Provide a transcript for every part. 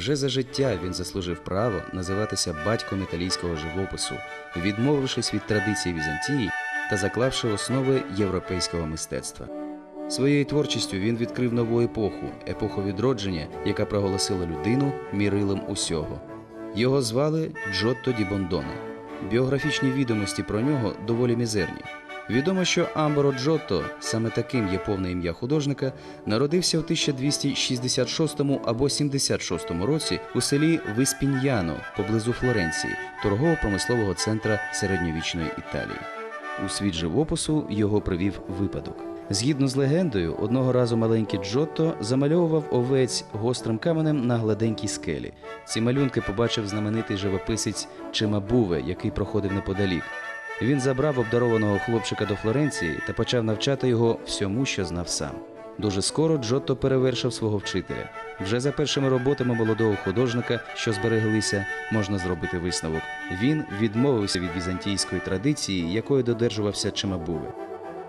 Вже за життя він заслужив право називатися батьком італійського живопису, відмовившись від традицій Візантії та заклавши основи європейського мистецтва. Своєю творчістю він відкрив нову епоху, епоху відродження, яка проголосила людину мірилом усього. Його звали Джотто ді Бондоне. Біографічні відомості про нього доволі мізерні. Відомо, що Амборо Джотто, саме таким є повне ім'я художника, народився в 1266 або 76 році у селі Виспіньяно поблизу Флоренції, торгово-промислового центра середньовічної Італії. У світ живопису його привів випадок. Згідно з легендою, одного разу маленький Джотто замальовував овець гострим каменем на гладенькій скелі. Ці малюнки побачив знаменитий живописець Чимабуве, який проходив неподалік. Він забрав обдарованого хлопчика до Флоренції та почав навчати його всьому, що знав сам. Дуже скоро Джотто перевершив свого вчителя. Вже за першими роботами молодого художника, що збереглися, можна зробити висновок. Він відмовився від візантійської традиції, якою додержувався Чимабуве.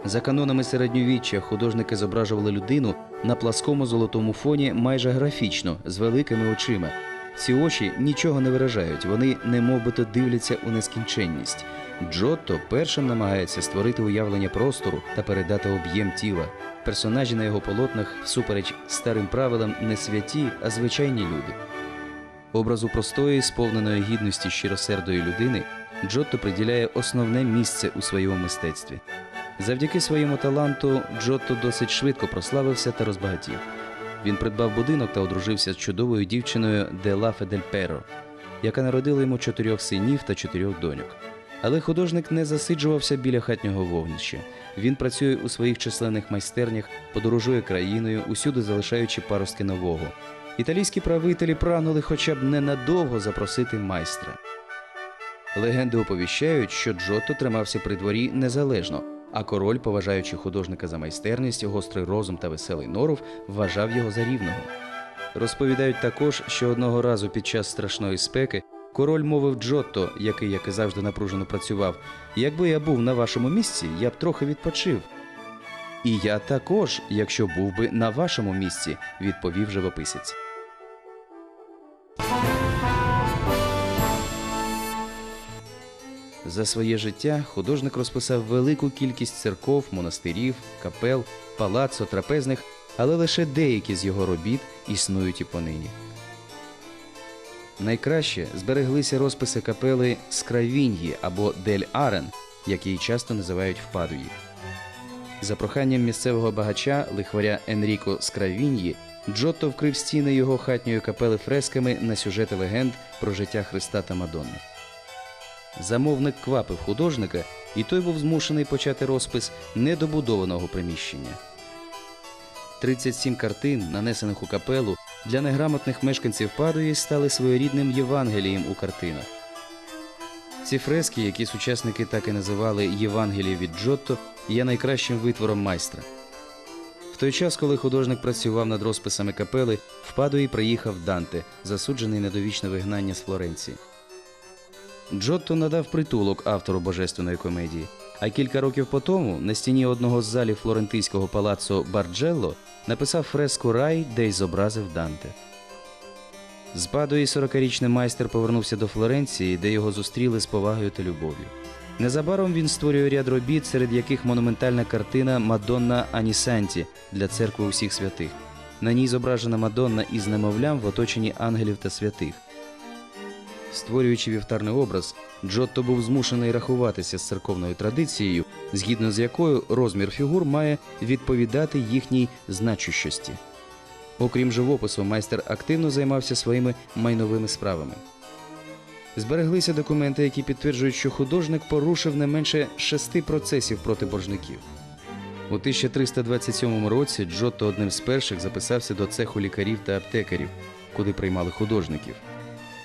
За канонами середньовіччя художники зображували людину на пласкому золотому фоні майже графічно, з великими очима. Ці очі нічого не виражають, вони немовбито дивляться у нескінченність. Джотто першим намагається створити уявлення простору та передати об'єм тіла. Персонажі на його полотнах, всупереч старим правилам, не святі, а звичайні люди. Образу простої, сповненої гідності щиросердої людини, Джотто приділяє основне місце у своєму мистецтві. Завдяки своєму таланту Джотто досить швидко прославився та розбагатів. Він придбав будинок та одружився з чудовою дівчиною Дела Федельперо, яка народила йому чотирьох синів та чотирьох доньок. Але художник не засиджувався біля хатнього вогнища. Він працює у своїх численних майстернях, подорожує країною, усюди залишаючи паростки нового. Італійські правителі прагнули хоча б ненадовго запросити майстра. Легенди оповіщають, що Джотто тримався при дворі незалежно, а король, поважаючи художника за майстерність, гострий розум та веселий норов, вважав його за рівного. Розповідають також, що одного разу під час страшної спеки король мовив Джотто, який, як і завжди, напружено працював: якби я був на вашому місці, я б трохи відпочив. І я також, якщо був би на вашому місці, відповів живописець. За своє життя художник розписав велику кількість церков, монастирів, капел, палацо, трапезних, але лише деякі з його робіт існують і понині. Найкраще збереглися розписи капели Скравіньї або Дель Арен, як її часто називають в Падуї. За проханням місцевого багача лихваря Енріко Скравіньї, Джотто вкрив стіни його хатньої капели фресками на сюжети легенд про життя Христа та Мадонни. Замовник квапив художника, і той був змушений почати розпис недобудованого приміщення. 37 картин, нанесених у капелу, для неграмотних мешканців Падуї стали своєрідним Євангелієм у картинах. Ці фрески, які сучасники так і називали Євангеліє від Джотто, є найкращим витвором майстра. В той час, коли художник працював над розписами капели, в Падуї приїхав Данте, засуджений на довічне вигнання з Флоренції. Джотто надав притулок автору божественної комедії. А кілька років по тому на стіні одного з залів флорентийського палацу Барджелло написав фреску Рай, де й зобразив Данте. З Падуї 40-річний майстер повернувся до Флоренції, де його зустріли з повагою та любов'ю. Незабаром він створює ряд робіт, серед яких монументальна картина Мадонна Анісанті для церкви усіх святих. На ній зображена Мадонна із немовлям в оточенні ангелів та святих. Створюючи вівтарний образ, Джотто був змушений рахуватися з церковною традицією, згідно з якою розмір фігур має відповідати їхній значущості. Окрім живопису, майстер активно займався своїми майновими справами. Збереглися документи, які підтверджують, що художник порушив не менше шести процесів проти боржників. У 1327 році Джотто одним з перших записався до цеху лікарів та аптекарів, куди приймали художників.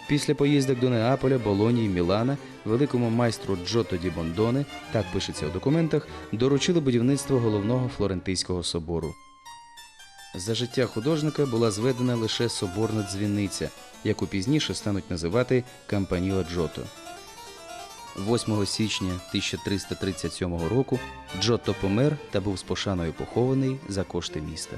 Після поїздок до Неаполя, Болонії, Мілана великому майстру Джотто ді Бондоне, так пишеться у документах, доручили будівництво головного флорентийського собору. За життя художника була зведена лише соборна дзвіниця, яку пізніше стануть називати Кампаніла Джотто. 8 січня 1337 року Джотто помер та був з пошаною похований за кошти міста.